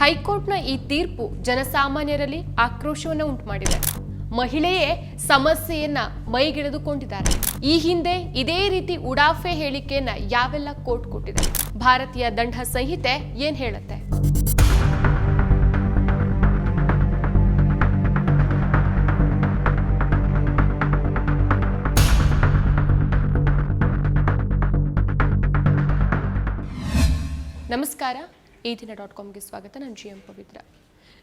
ಹೈಕೋರ್ಟ್ನ ಈ ತೀರ್ಪು ಜನಸಾಮಾನ್ಯರಲ್ಲಿ ಆಕ್ರೋಶವನ್ನು ಉಂಟು ಮಾಡಿದೆ ಮಹಿಳೆಯೇ ಸಮಸ್ಯೆಯನ್ನ ಮೈಗಿಳಿದುಕೊಂಡಿದ್ದಾರೆ. ಈ ಹಿಂದೆ ಇದೇ ರೀತಿ ಉಡಾಫೆ ಹೇಳಿಕೆಯನ್ನ ಯಾವೆಲ್ಲ ಕೋರ್ಟ್ ಕೊಟ್ಟಿದೆ? ಭಾರತೀಯ ದಂಡ ಸಂಹಿತೆ ಏನ್ ಹೇಳುತ್ತೆ? ನಮಸ್ಕಾರ. ಈ ದಿನ ಡಾಟ್ ಕಾಮ್ಗೆ ಸ್ವಾಗತ, ನಾನು ಜಿ ಎಂ ಪವಿತ್ರ.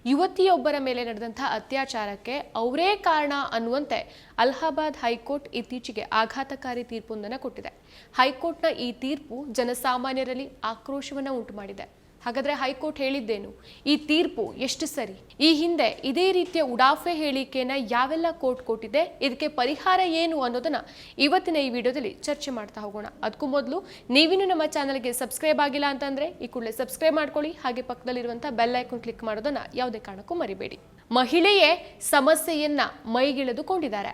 ಯುವತಿಯೊಬ್ಬರ ಮೇಲೆ ನಡೆದಂತಹ ಅತ್ಯಾಚಾರಕ್ಕೆ ಅವರೇ ಕಾರಣ ಅನ್ನುವಂತೆ ಅಲಹಾಬಾದ್ ಹೈಕೋರ್ಟ್ ಇತ್ತೀಚೆಗೆ ಆಘಾತಕಾರಿ ತೀರ್ಪೊಂದನ್ನು ಕೊಟ್ಟಿದೆ. ಹೈಕೋರ್ಟ್ನ ಈ ತೀರ್ಪು ಜನಸಾಮಾನ್ಯರಲ್ಲಿ ಆಕ್ರೋಶವನ್ನು ಉಂಟು ಮಾಡಿದೆ ಹಾಗಾದ್ರೆ ಹೈಕೋರ್ಟ್ ಹೇಳಿದ್ದೇನು? ಈ ತೀರ್ಪು ಎಷ್ಟು ಸರಿ? ಈ ಹಿಂದೆ ಇದೇ ರೀತಿಯ ಉಡಾಫೆ ಹೇಳಿಕೆನ ಯಾವೆಲ್ಲ ಕೋರ್ಟ್ ಕೊಟ್ಟಿದೆ? ಇದಕ್ಕೆ ಪರಿಹಾರ ಏನು ಅನ್ನೋದನ್ನ ಇವತ್ತಿನ ಈ ವಿಡಿಯೋದಲ್ಲಿ ಚರ್ಚೆ ಮಾಡ್ತಾ ಹೋಗೋಣ. ಅದಕ್ಕೂ ಮೊದಲು ನೀವಿನೂ ನಮ್ಮ ಚಾನಲ್ಗೆ ಸಬ್ಸ್ಕ್ರೈಬ್ ಆಗಿಲ್ಲ ಅಂತಂದ್ರೆ ಈ ಕೂಡಲೇ ಸಬ್ಸ್ಕ್ರೈಬ್ ಮಾಡ್ಕೊಳ್ಳಿ. ಹಾಗೆ ಪಕ್ಕದಲ್ಲಿರುವಂಥ ಬೆಲ್ ಐಕನ್ ಕ್ಲಿಕ್ ಮಾಡೋದನ್ನ ಯಾವುದೇ ಕಾರಣಕ್ಕೂ ಮರಿಬೇಡಿ. ಮಹಿಳೆಯೇ ಸಮಸ್ಯೆಯನ್ನ ಮೈಗಿಳಿದುಕೊಂಡಿದ್ದಾರೆ.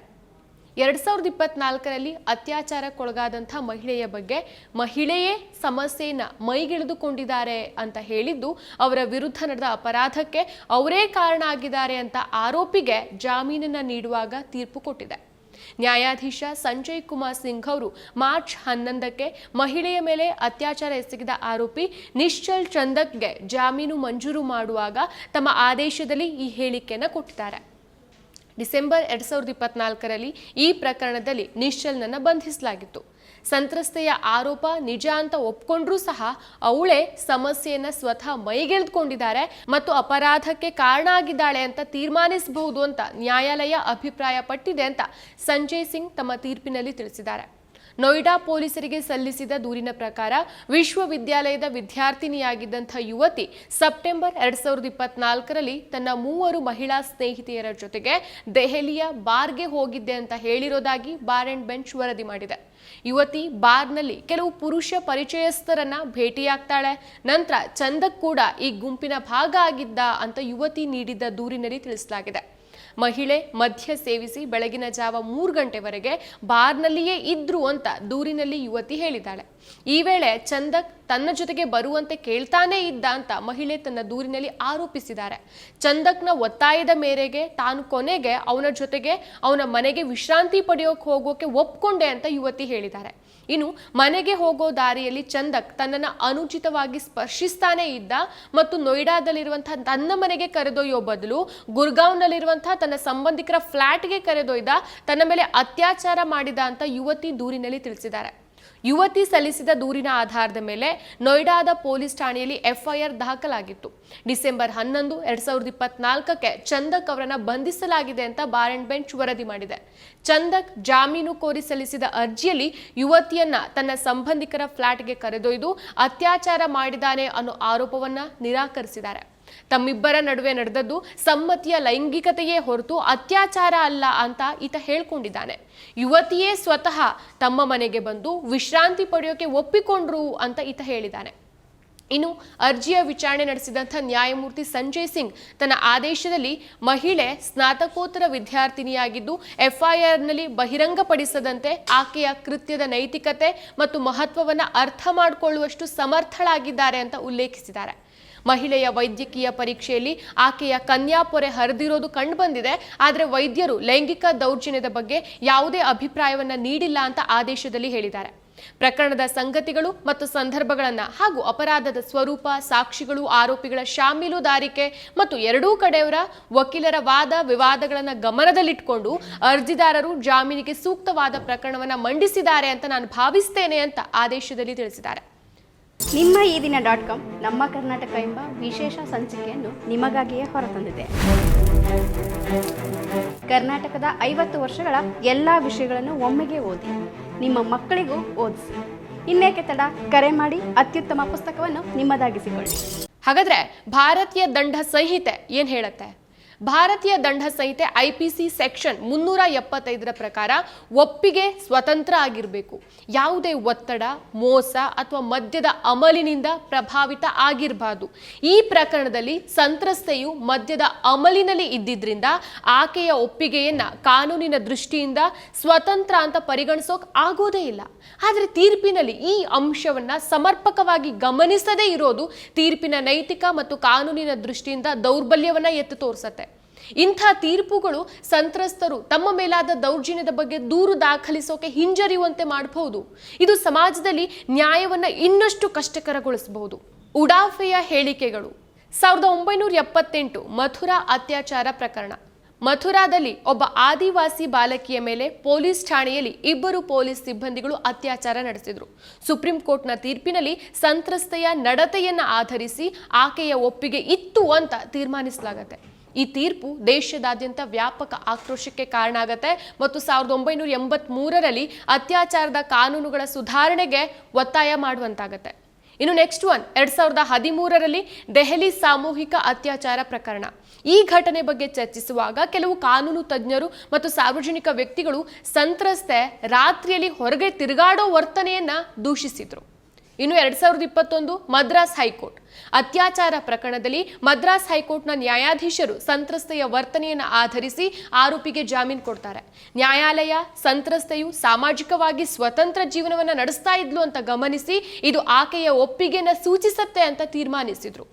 ಎರಡ್ ಸಾವಿರದ ಇಪ್ಪತ್ನಾಲ್ಕರಲ್ಲಿ ಅತ್ಯಾಚಾರಕ್ಕೊಳಗಾದಂಥ ಮಹಿಳೆಯ ಬಗ್ಗೆ ಮಹಿಳೆಯೇ ಸಮಸ್ಯೆಯನ್ನ ಮೈಗಿಳಿದುಕೊಂಡಿದ್ದಾರೆ ಅಂತ ಹೇಳಿದ್ದು, ಅವರ ವಿರುದ್ಧ ನಡೆದ ಅಪರಾಧಕ್ಕೆ ಅವರೇ ಕಾರಣ ಆಗಿದ್ದಾರೆ ಅಂತ ಆರೋಪಿಗೆ ಜಾಮೀನನ್ನ ನೀಡುವಾಗ ತೀರ್ಪು ಕೊಟ್ಟಿದೆ. ನ್ಯಾಯಾಧೀಶ ಸಂಜಯ್ ಕುಮಾರ್ ಸಿಂಗ್ ಅವರು ಮಾರ್ಚ್ ಹನ್ನೊಂದಕ್ಕೆ ಮಹಿಳೆಯ ಮೇಲೆ ಅತ್ಯಾಚಾರ ಎಸಗಿದ ಆರೋಪಿ ನಿಶ್ಚಲ್ ಚಂದಕ್ಗೆ ಜಾಮೀನು ಮಂಜೂರು ಮಾಡುವಾಗ ತಮ್ಮ ಆದೇಶದಲ್ಲಿ ಈ ಹೇಳಿಕೆಯನ್ನು ಕೊಟ್ಟಿದ್ದಾರೆ. ಡಿಸೆಂಬರ್ ಎರಡ್ ಸಾವಿರದ ಇಪ್ಪತ್ನಾಲ್ಕರಲ್ಲಿ ಈ ಪ್ರಕರಣದಲ್ಲಿ ನಿಶ್ಚಲ್ನನ್ನ ಬಂಧಿಸಲಾಗಿತ್ತು. ಸಂತ್ರಸ್ತೆಯ ಆರೋಪ ನಿಜ ಅಂತ ಒಪ್ಕೊಂಡ್ರೂ ಸಹ ಅವಳೇ ಸಮಸ್ಯೆಯನ್ನ ಸ್ವತಃ ಮೈಗೆಳೆದುಕೊಂಡಿದ್ದಾರೆ ಮತ್ತು ಅಪರಾಧಕ್ಕೆ ಕಾರಣ ಆಗಿದ್ದಾಳೆ ಅಂತ ತೀರ್ಮಾನಿಸಬಹುದು ಅಂತ ನ್ಯಾಯಾಲಯ ಅಭಿಪ್ರಾಯಪಟ್ಟಿದೆ ಅಂತ ಸಂಜಯ್ ಸಿಂಗ್ ತಮ್ಮ ತೀರ್ಪಿನಲ್ಲಿ ತಿಳಿಸಿದ್ದಾರೆ. ನೋಯ್ಡಾ ಪೊಲೀಸರಿಗೆ ಸಲ್ಲಿಸಿದ ದೂರಿನ ಪ್ರಕಾರ ವಿಶ್ವವಿದ್ಯಾಲಯದ ವಿದ್ಯಾರ್ಥಿನಿಯಾಗಿದ್ದಂಥ ಯುವತಿ ಸೆಪ್ಟೆಂಬರ್ ಎರಡ್ ಸಾವಿರದ ಇಪ್ಪತ್ನಾಲ್ಕರಲ್ಲಿ ತನ್ನ ಮೂವರು ಮಹಿಳಾ ಸ್ನೇಹಿತೆಯರ ಜೊತೆಗೆ ದೆಹಲಿಯ ಬಾರ್ಗೆ ಹೋಗಿದ್ದೆ ಅಂತ ಹೇಳಿರೋದಾಗಿ ಬಾರ್ ಅಂಡ್ ಬೆಂಚ್ ವರದಿ ಮಾಡಿದೆ. ಯುವತಿ ಬಾರ್ನಲ್ಲಿ ಕೆಲವು ಪುರುಷ ಪರಿಚಯಸ್ಥರನ್ನ ಭೇಟಿಯಾಗ್ತಾಳೆ. ನಂತರ ಚಂದಕ್ ಕೂಡ ಈ ಗುಂಪಿನ ಭಾಗ ಆಗಿದ್ದ ಅಂತ ಯುವತಿ ನೀಡಿದ್ದ ದೂರಿನಲ್ಲಿ ತಿಳಿಸಲಾಗಿದೆ. ಮಹಿಳೆ ಮದ್ಯ ಸೇವಿಸಿ ಬೆಳಗಿನ ಜಾವ ಮೂರು ಗಂಟೆವರೆಗೆ ಬಾರ್ನಲ್ಲಿಯೇ ಇದ್ರು ಅಂತ ದೂರಿನಲ್ಲಿ ಯುವತಿ ಹೇಳಿದ್ದಾಳೆ. ಈ ವೇಳೆ ಚಂದಕ್ ತನ್ನ ಜೊತೆಗೆ ಬರುವಂತೆ ಕೇಳ್ತಾನೇ ಇದ್ದ ಅಂತ ಮಹಿಳೆ ತನ್ನ ದೂರಿನಲ್ಲಿ ಆರೋಪಿಸಿದ್ದಾರೆ. ಚಂದಕ್ನ ಒತ್ತಾಯದ ಮೇರೆಗೆ ತಾನು ಕೊನೆಗೆ ಅವನ ಜೊತೆಗೆ ಅವನ ಮನೆಗೆ ವಿಶ್ರಾಂತಿ ಪಡೆಯೋಕೆ ಹೋಗೋಕೆ ಒಪ್ಕೊಂಡೆ ಅಂತ ಯುವತಿ ಹೇಳಿದ್ದಾರೆ. ಇನ್ನು ಮನೆಗೆ ಹೋಗೋ ದಾರಿಯಲ್ಲಿ ಚಂದಕ್ ತನ್ನನ್ನು ಅನುಚಿತವಾಗಿ ಸ್ಪರ್ಶಿಸ್ತಾನೇ ಇದ್ದ ಮತ್ತು ನೋಯ್ಡಾದಲ್ಲಿರುವಂತಹ ತನ್ನ ಮನೆಗೆ ಕರೆದೊಯ್ಯೋ ಬದಲು ಗುರ್ಗಾಂವ್ನಲ್ಲಿರುವಂತಹ ತನ್ನ ಸಂಬಂಧಿಕರ ಫ್ಲಾಟ್ಗೆ ಕರೆದೊಯ್ದ ತನ್ನ ಮೇಲೆ ಅತ್ಯಾಚಾರ ಮಾಡಿದ ಅಂತ ಯುವತಿ ದೂರಿನಲ್ಲಿ ತಿಳಿಸಿದ್ದಾರೆ. ಯುವತಿ ಸಲ್ಲಿಸಿದ ದೂರಿನ ಆಧಾರದ ಮೇಲೆ ನೋಯ್ಡಾದ ಪೊಲೀಸ್ ಠಾಣೆಯಲ್ಲಿ ಎಫ್ಐಆರ್ ದಾಖಲಾಗಿತ್ತು. ಡಿಸೆಂಬರ್ ಹನ್ನೊಂದು, ಎರಡ್ ಸಾವಿರದ ಇಪ್ಪತ್ನಾಲ್ಕಕ್ಕೆ ಚಂದಕ್ ಅವರನ್ನ ಬಂಧಿಸಲಾಗಿದೆ ಅಂತ ಬಾರ್ ಅಂಡ್ ಬೆಂಚ್ ವರದಿ ಮಾಡಿದೆ. ಚಂದಕ್ ಜಾಮೀನು ಕೋರಿ ಸಲ್ಲಿಸಿದ ಅರ್ಜಿಯಲ್ಲಿ ಯುವತಿಯನ್ನ ತನ್ನ ಸಂಬಂಧಿಕರ ಫ್ಲಾಟ್ಗೆ ಕರೆದೊಯ್ದು ಅತ್ಯಾಚಾರ ಮಾಡಿದ್ದಾನೆ ಅನ್ನೋ ಆರೋಪವನ್ನ ನಿರಾಕರಿಸಿದ್ದಾರೆ. ತಮ್ಮಿಬ್ಬರ ನಡುವೆ ನಡೆದದ್ದು ಸಮ್ಮತಿಯ ಲೈಂಗಿಕತೆಯೇ ಹೊರತು ಅತ್ಯಾಚಾರ ಅಲ್ಲ ಅಂತ ಈತ ಹೇಳ್ಕೊಂಡಿದ್ದಾನೆ. ಯುವತಿಯೇ ಸ್ವತಃ ತಮ್ಮ ಮನೆಗೆ ಬಂದು ವಿಶ್ರಾಂತಿ ಪಡೆಯೋಕೆ ಒಪ್ಪಿಕೊಂಡ್ರು ಅಂತ ಈತ ಹೇಳಿದ್ದಾನೆ. ಇನ್ನು ಅರ್ಜಿಯ ವಿಚಾರಣೆ ನಡೆಸಿದಂಥ ನ್ಯಾಯಮೂರ್ತಿ ಸಂಜಯ್ ಸಿಂಗ್ ತನ್ನ ಆದೇಶದಲ್ಲಿ ಮಹಿಳೆ ಸ್ನಾತಕೋತ್ತರ ವಿದ್ಯಾರ್ಥಿನಿಯಾಗಿದ್ದು ಎಫ್ಐಆರ್ನಲ್ಲಿ ಬಹಿರಂಗಪಡಿಸದಂತೆ ಆಕೆಯ ಕೃತ್ಯದ ನೈತಿಕತೆ ಮತ್ತು ಮಹತ್ವವನ್ನು ಅರ್ಥ ಮಾಡಿಕೊಳ್ಳುವಷ್ಟು ಸಮರ್ಥಳಾಗಿದ್ದಾರೆ ಅಂತ ಉಲ್ಲೇಖಿಸಿದ್ದಾರೆ. ಮಹಿಳೆಯ ವೈದ್ಯಕೀಯ ಪರೀಕ್ಷೆಯಲ್ಲಿ ಆಕೆಯ ಕನ್ಯಾಪೊರೆ ಹರಿದಿರೋದು ಕಂಡುಬಂದಿದೆ ಆದರೆ ವೈದ್ಯರು ಲೈಂಗಿಕ ದೌರ್ಜನ್ಯದ ಬಗ್ಗೆ ಯಾವುದೇ ಅಭಿಪ್ರಾಯವನ್ನು ನೀಡಿಲ್ಲ ಅಂತ ಆದೇಶದಲ್ಲಿ ಹೇಳಿದ್ದಾರೆ. ಪ್ರಕರಣದ ಸಂಗತಿಗಳು ಮತ್ತು ಸಂದರ್ಭಗಳನ್ನು ಹಾಗೂ ಅಪರಾಧದ ಸ್ವರೂಪ, ಸಾಕ್ಷಿಗಳು, ಆರೋಪಿಗಳ ಶಾಮೀಲುದಾರಿಕೆ ಮತ್ತು ಎರಡೂ ಕಡೆಯವರ ವಕೀಲರ ವಾದ ವಿವಾದಗಳನ್ನು ಗಮನದಲ್ಲಿಟ್ಟುಕೊಂಡು ಅರ್ಜಿದಾರರು ಜಾಮೀನಿಗೆ ಸೂಕ್ತವಾದ ಪ್ರಕರಣವನ್ನು ಮಂಡಿಸಿದ್ದಾರೆ ಅಂತ ನಾನು ಭಾವಿಸ್ತೇನೆ ಅಂತ ಆದೇಶದಲ್ಲಿ ತಿಳಿಸಿದ್ದಾರೆ. ನಿಮ್ಮ ಈ ದಿನ ಡಾಟ್ ಕಾಮ್ ನಮ್ಮ ಕರ್ನಾಟಕ ಎಂಬ ವಿಶೇಷ ಸಂಚಿಕೆಯನ್ನು ನಿಮಗಾಗಿಯೇ ಹೊರತಂದಿದೆ. ಕರ್ನಾಟಕದ ಐವತ್ತು ವರ್ಷಗಳ ಎಲ್ಲ ವಿಷಯಗಳನ್ನು ಒಮ್ಮೆಗೆ ಓದಿ, ನಿಮ್ಮ ಮಕ್ಕಳಿಗೂ ಓದಿಸಿ. ಇನ್ನೇಕೆ ತಡ? ಕರೆ ಮಾಡಿ, ಅತ್ಯುತ್ತಮ ಪುಸ್ತಕವನ್ನು ನಿಮ್ಮದಾಗಿಸಿಕೊಳ್ಳಿ. ಹಾಗಾದ್ರೆ ಭಾರತೀಯ ದಂಡ ಸಂಹಿತೆ ಏನ್ ಹೇಳುತ್ತೆ? ಭಾರತೀಯ ದಂಡ ಸಂಹಿತೆ ಐಪಿಸಿ ಸೆಕ್ಷನ್ ಮುನ್ನೂರ ಎಪ್ಪತ್ತೈದರ ಪ್ರಕಾರ ಒಪ್ಪಿಗೆ ಸ್ವತಂತ್ರ ಆಗಿರಬೇಕು. ಯಾವುದೇ ಒತ್ತಡ, ಮೋಸ ಅಥವಾ ಮದ್ಯದ ಅಮಲಿನಿಂದ ಪ್ರಭಾವಿತ ಆಗಿರಬಾರ್ದು. ಈ ಪ್ರಕರಣದಲ್ಲಿ ಸಂತ್ರಸ್ತೆಯು ಮದ್ಯದ ಅಮಲಿನಲ್ಲಿ ಇದ್ದಿದ್ರಿಂದ ಆಕೆಯ ಒಪ್ಪಿಗೆಯನ್ನ ಕಾನೂನಿನ ದೃಷ್ಟಿಯಿಂದ ಸ್ವತಂತ್ರ ಅಂತ ಪರಿಗಣಿಸೋಕ್ ಆಗೋದೇ ಇಲ್ಲ. ಆದರೆ ತೀರ್ಪಿನಲ್ಲಿ ಈ ಅಂಶವನ್ನ ಸಮರ್ಪಕವಾಗಿ ಗಮನಿಸದೇ ಇರೋದು ತೀರ್ಪಿನ ನೈತಿಕ ಮತ್ತು ಕಾನೂನಿನ ದೃಷ್ಟಿಯಿಂದ ದೌರ್ಬಲ್ಯವನ್ನ ಎತ್ತು ತೋರಿಸತ್ತೆ. ಇಂಥ ತೀರ್ಪುಗಳು ಸಂತ್ರಸ್ತರು ತಮ್ಮ ಮೇಲಾದ ದೌರ್ಜನ್ಯದ ಬಗ್ಗೆ ದೂರು ದಾಖಲಿಸೋಕೆ ಹಿಂಜರಿಯುವಂತೆ ಮಾಡಬಹುದು. ಇದು ಸಮಾಜದಲ್ಲಿ ನ್ಯಾಯವನ್ನ ಇನ್ನಷ್ಟು ಕಷ್ಟಕರಗೊಳಿಸಬಹುದು. ಉಡಾಫೆಯ ಹೇಳಿಕೆಗಳು. ಸಾವಿರದ ಒಂಬೈನೂರ ಎಪ್ಪತ್ತೆಂಟು ಮಥುರಾ ಅತ್ಯಾಚಾರ ಪ್ರಕರಣ. ಮಥುರಾದಲ್ಲಿ ಒಬ್ಬ ಆದಿವಾಸಿ ಬಾಲಕಿಯ ಮೇಲೆ ಪೊಲೀಸ್ ಠಾಣೆಯಲ್ಲಿ ಇಬ್ಬರು ಪೊಲೀಸ್ ಸಿಬ್ಬಂದಿಗಳು ಅತ್ಯಾಚಾರ ನಡೆಸಿದ್ರು. ಸುಪ್ರೀಂ ಕೋರ್ಟ್ನ ತೀರ್ಪಿನಲ್ಲಿ ಸಂತ್ರಸ್ತೆಯ ನಡತೆಯನ್ನು ಆಧರಿಸಿ ಆಕೆಯ ಒಪ್ಪಿಗೆ ಇತ್ತು ಅಂತ ತೀರ್ಮಾನಿಸಲಾಗತ್ತೆ. ಈ ತೀರ್ಪು ದೇಶದಾದ್ಯಂತ ವ್ಯಾಪಕ ಆಕ್ರೋಶಕ್ಕೆ ಕಾರಣ ಆಗತ್ತೆ ಮತ್ತು ಸಾವಿರದ ಒಂಬೈನೂರ ಎಂಬತ್ತ್ ಮೂರರಲ್ಲಿ ಅತ್ಯಾಚಾರದ ಕಾನೂನುಗಳ ಸುಧಾರಣೆಗೆ ಒತ್ತಾಯ ಮಾಡುವಂತಾಗತ್ತೆ. ಇನ್ನು ನೆಕ್ಸ್ಟ್ ಒನ್, ಎರಡ್ ಸಾವಿರದ ಹದಿಮೂರರಲ್ಲಿ ದೆಹಲಿ ಸಾಮೂಹಿಕ ಅತ್ಯಾಚಾರ ಪ್ರಕರಣ. ಈ ಘಟನೆ ಬಗ್ಗೆ ಚರ್ಚಿಸುವಾಗ ಕೆಲವು ಕಾನೂನು ತಜ್ಞರು ಮತ್ತು ಸಾರ್ವಜನಿಕ ವ್ಯಕ್ತಿಗಳು ಸಂತ್ರಸ್ತೆ ರಾತ್ರಿಯಲ್ಲಿ ಹೊರಗೆ ತಿರುಗಾಡೋ ವರ್ತನೆಯನ್ನ ದೂಷಿಸಿದ್ರು. ಇನ್ನು ಎರಡ್ ಸಾವಿರದ ಇಪ್ಪತ್ತೊಂದು ಮದ್ರಾಸ್ ಹೈಕೋರ್ಟ್. ಅತ್ಯಾಚಾರ ಪ್ರಕರಣದಲ್ಲಿ ಮದ್ರಾಸ್ ಹೈಕೋರ್ಟ್ನ ನ್ಯಾಯಾಧೀಶರು ಸಂತ್ರಸ್ತೆಯ ವರ್ತನೆಯನ್ನು ಆಧರಿಸಿ ಆರೋಪಿಗೆ ಜಾಮೀನು ಕೊಡ್ತಾರೆ. ನ್ಯಾಯಾಲಯ ಸಂತ್ರಸ್ತೆಯು ಸಾಮಾಜಿಕವಾಗಿ ಸ್ವತಂತ್ರ ಜೀವನವನ್ನು ನಡೆಸ್ತಾ ಇದ್ಲು ಅಂತ ಗಮನಿಸಿ ಇದು ಆಕೆಯ ಒಪ್ಪಿಗೆನ ಸೂಚಿಸತ್ತೆ ಅಂತ ತೀರ್ಮಾನಿಸಿದ್ರು.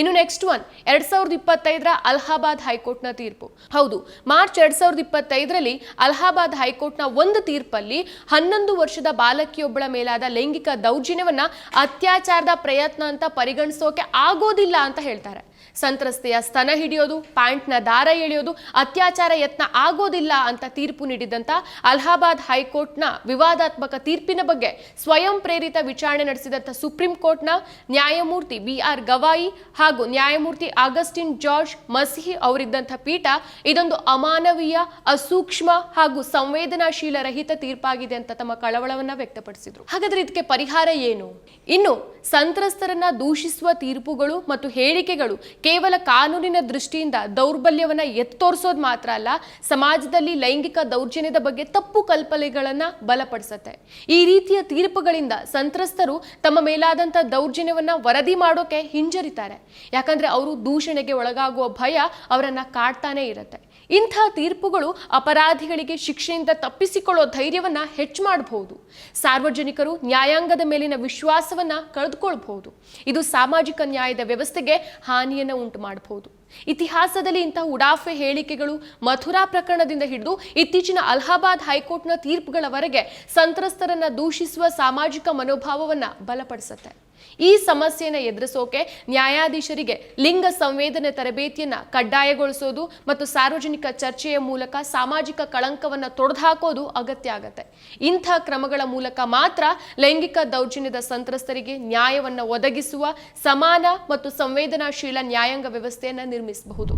ಇನ್ನು ನೆಕ್ಸ್ಟ್ ಒನ್ ಎರಡ್ ಸಾವಿರದ ಇಪ್ಪತ್ತೈದರ ಅಲಹಾಬಾದ್ ಹೈಕೋರ್ಟ್ನ ತೀರ್ಪು. ಹೌದು, ಮಾರ್ಚ್ ಎರಡ್ ಸಾವಿರದ ಇಪ್ಪತ್ತೈದರಲ್ಲಿ ಅಲಹಾಬಾದ್ ಹೈಕೋರ್ಟ್ನ ಒಂದು ತೀರ್ಪಲ್ಲಿ ಹನ್ನೊಂದು ವರ್ಷದ ಬಾಲಕಿಯೊಬ್ಬಳ ಮೇಲಾದ ಲೈಂಗಿಕ ದೌರ್ಜನ್ಯವನ್ನ ಅತ್ಯಾಚಾರದ ಪ್ರಯತ್ನ ಅಂತ ಪರಿಗಣಿಸೋಕೆ ಆಗೋದಿಲ್ಲ ಅಂತ ಹೇಳ್ತಾರೆ. ಸಂತ್ರಸ್ತೆಯ ಸ್ತನ ಹಿಡಿಯೋದು, ಪ್ಯಾಂಟ್ನ ದಾರ ಎಳೆಯೋದು, ಅತ್ಯಾಚಾರ ಯತ್ನ ಆಗೋದಿಲ್ಲ ಅಂತ ತೀರ್ಪು ನೀಡಿದಂತ ಅಲಹಾಬಾದ್ ಹೈಕೋರ್ಟ್ನ ವಿವಾದಾತ್ಮಕ ತೀರ್ಪಿನ ಬಗ್ಗೆ ಸ್ವಯಂ ಪ್ರೇರಿತ ವಿಚಾರಣೆ ನಡೆಸಿದಂತ ಸುಪ್ರೀಂ ಕೋರ್ಟ್ನ ನ್ಯಾಯಮೂರ್ತಿ ಬಿ ಆರ್ ಗವಾಯಿ ಹಾಗೂ ನ್ಯಾಯಮೂರ್ತಿ ಆಗಸ್ಟಿನ್ ಜಾರ್ಜ್ ಮಸಿಹಿ ಅವರಿದ್ದಂಥ ಪೀಠ ಇದೊಂದು ಅಮಾನವೀಯ, ಅಸೂಕ್ಷ್ಮ ಹಾಗೂ ಸಂವೇದನಾಶೀಲ ರಹಿತ ತೀರ್ಪಾಗಿದೆ ಅಂತ ತಮ್ಮ ಕಳವಳವನ್ನ ವ್ಯಕ್ತಪಡಿಸಿದ್ರು. ಹಾಗಾದ್ರೆ ಇದಕ್ಕೆ ಪರಿಹಾರ ಏನು? ಇನ್ನು, ಸಂತ್ರಸ್ತರನ್ನ ದೂಷಿಸುವ ತೀರ್ಪುಗಳು ಮತ್ತು ಹೇಳಿಕೆಗಳು ಕೇವಲ ಕಾನೂನಿನ ದೃಷ್ಟಿಯಿಂದ ದೌರ್ಬಲ್ಯವನ್ನ ಎತ್ತೋರಿಸೋದು ಮಾತ್ರ ಅಲ್ಲ, ಸಮಾಜದಲ್ಲಿ ಲೈಂಗಿಕ ದೌರ್ಜನ್ಯದ ಬಗ್ಗೆ ತಪ್ಪು ಕಲ್ಪನೆಗಳನ್ನ ಬಲಪಡಿಸುತ್ತೆ. ಈ ರೀತಿಯ ತೀರ್ಪುಗಳಿಂದ ಸಂತ್ರಸ್ತರು ತಮ್ಮ ಮೇಲಾದಂಥ ದೌರ್ಜನ್ಯವನ್ನ ವರದಿ ಮಾಡೋಕೆ ಹಿಂಜರಿತಾರೆ. ಯಾಕಂದ್ರೆ ಅವರು ದೂಷಣೆಗೆ ಒಳಗಾಗುವ ಭಯ ಅವರನ್ನು ಕಾಡ್ತಾನೇ ಇರುತ್ತೆ. ಇಂಥ ತೀರ್ಪುಗಳು ಅಪರಾಧಿಗಳಿಗೆ ಶಿಕ್ಷೆಯಿಂದ ತಪ್ಪಿಸಿಕೊಳ್ಳೋ ಧೈರ್ಯವನ್ನ ಹೆಚ್ಚು ಮಾಡಬಹುದು. ಸಾರ್ವಜನಿಕರು ನ್ಯಾಯಾಂಗದ ಮೇಲಿನ ವಿಶ್ವಾಸವನ್ನ ಕಳೆದುಕೊಳ್ಬಹುದು. ಇದು ಸಾಮಾಜಿಕ ನ್ಯಾಯದ ವ್ಯವಸ್ಥೆಗೆ ಹಾನಿಯನ್ನ ಉಂಟು ಮಾಡಬಹುದು ಇತಿಹಾಸದಲ್ಲಿ ಇಂತಹ ಉಡಾಫೆ ಹೇಳಿಕೆಗಳು ಮಥುರಾ ಪ್ರಕರಣದಿಂದ ಹಿಡಿದು ಇತ್ತೀಚಿನ ಅಲಹಾಬಾದ್ ಹೈಕೋರ್ಟ್ನ ತೀರ್ಪುಗಳವರೆಗೆ ಸಂತ್ರಸ್ತರನ್ನ ದೂಷಿಸುವ ಸಾಮಾಜಿಕ ಮನೋಭಾವವನ್ನ ಬಲಪಡಿಸುತ್ತೆ. ಈ ಸಮಸ್ಯೆಯನ್ನು ಎದುರಿಸೋಕೆ ನ್ಯಾಯಾಧೀಶರಿಗೆ ಲಿಂಗ ಸಂವೇದನೆ ತರಬೇತಿಯನ್ನ ಕಡ್ಡಾಯಗೊಳಿಸೋದು ಮತ್ತು ಸಾರ್ವಜನಿಕ ಚರ್ಚೆಯ ಮೂಲಕ ಸಾಮಾಜಿಕ ಕಳಂಕವನ್ನು ತೊಡೆದುಹಾಕೋದು ಅಗತ್ಯ ಆಗತ್ತೆ. ಇಂಥ ಕ್ರಮಗಳ ಮೂಲಕ ಮಾತ್ರ ಲೈಂಗಿಕ ದೌರ್ಜನ್ಯದ ಸಂತ್ರಸ್ತರಿಗೆ ನ್ಯಾಯವನ್ನು ಒದಗಿಸುವ ಸಮಾನ ಮತ್ತು ಸಂವೇದನಾಶೀಲ ನ್ಯಾಯಾಂಗ ವ್ಯವಸ್ಥೆಯನ್ನು ನಿರ್ಮಿಸಬಹುದು.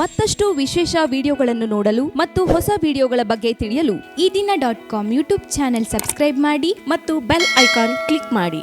ಮತ್ತಷ್ಟು ವಿಶೇಷ ವಿಡಿಯೋಗಳನ್ನು ನೋಡಲು ಮತ್ತು ಹೊಸ ವಿಡಿಯೋಗಳ ಬಗ್ಗೆ ತಿಳಿಯಲು Ee Dina dot com YouTube channel subscribe ಮಾಡಿ ಮತ್ತು ಬೆಲ್ ಐಕಾನ್ ಕ್ಲಿಕ್ ಮಾಡಿ.